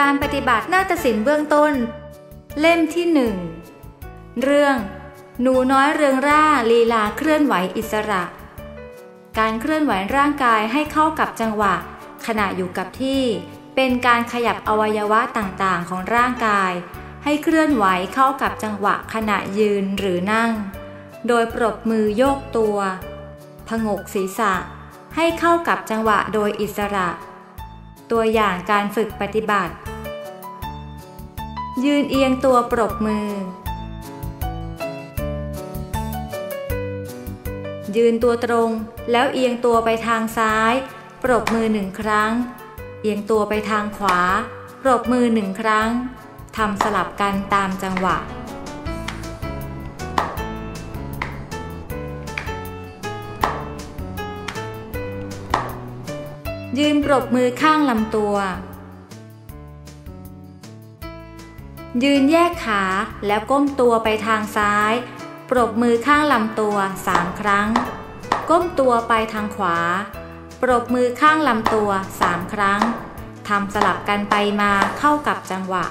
การปฏิบัตินาฏศิลป์เบื้องต้น เล่มที่หนึ่งเรื่อง หนูน้อยเรืองร่าลีลาเคลื่อนไหวอิสระ การเคลื่อนไหวร่างกายให้เข้ากับจังหวะ ขณะอยู่กับที่ เป็นการขยับอวัยวะต่างๆของร่างกาย ให้เคลื่อนไหวเข้ากับจังหวะขณะยืนหรือนั่ง โดยปรบมือโยกตัวผงกศีรษะ ให้เข้ากับจังหวะโดยอิสระ ตัวอย่างการฝึกปฏิบัติ ยืนเอียงตัวปรบมือ ยืนตัวตรงแล้วเอียงตัวไปทางซ้าย ปรบมือหนึ่งครั้ง เอียงตัวไปทางขวา ปรบมือหนึ่งครั้งทำสลับกันตามจังหวะยืนปรบมือข้างลำตัว ยืนแยกขาแล้วก้มตัวไปทางซ้าย ปรบมือข้างลำตัวสามครั้ง ก้มตัวไปทางขวา ปรบมือข้างลำตัวสามครั้งทำสลับกันไปมาเข้ากับจังหวะ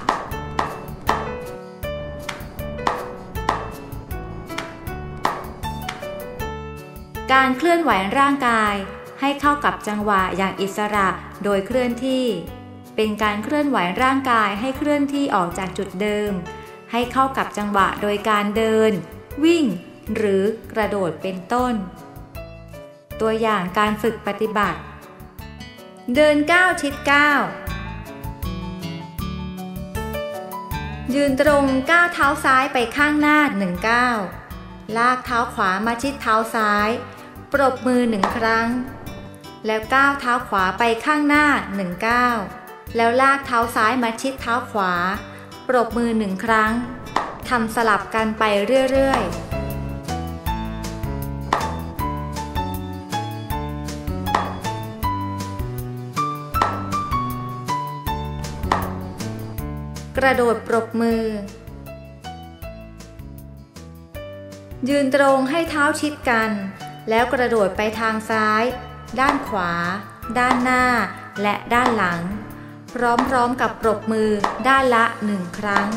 การเคลื่อนไหวร่างกายให้เข้ากับจังหวะอย่างอิสระโดยเคลื่อนที่ เป็นการเคลื่อนไหวร่างกายให้เคลื่อนที่ออกจากจุดเดิม ให้เข้ากับจังหวะโดยการเดิน วิ่ง หรือกระโดดเป็นต้น ตัวอย่างการฝึกปฏิบัติ เดินก้าวชิดก้าวยืนตรงก้าวเท้าซ้ายไปข้างหน้าหนึ่งก้าวลากเท้าขวามาชิดเท้าซ้าย ปรบมือหนึ่งครั้ง แล้วก้าวเท้าขวาไปข้างหน้าหนึ่งก้าว แล้วลากเท้าซ้ายมาชิดเท้าขวา ปรบมือหนึ่งครั้งทำสลับกันไปเรื่อยๆกระโดดปรบมือ ยืนตรงให้เท้าชิดกัน แล้วกระโดดไปทางซ้าย ด้านขวา ด้านหน้า และด้านหลัง พร้อมๆกับปรบมือด้านละหนึ่งครั้ง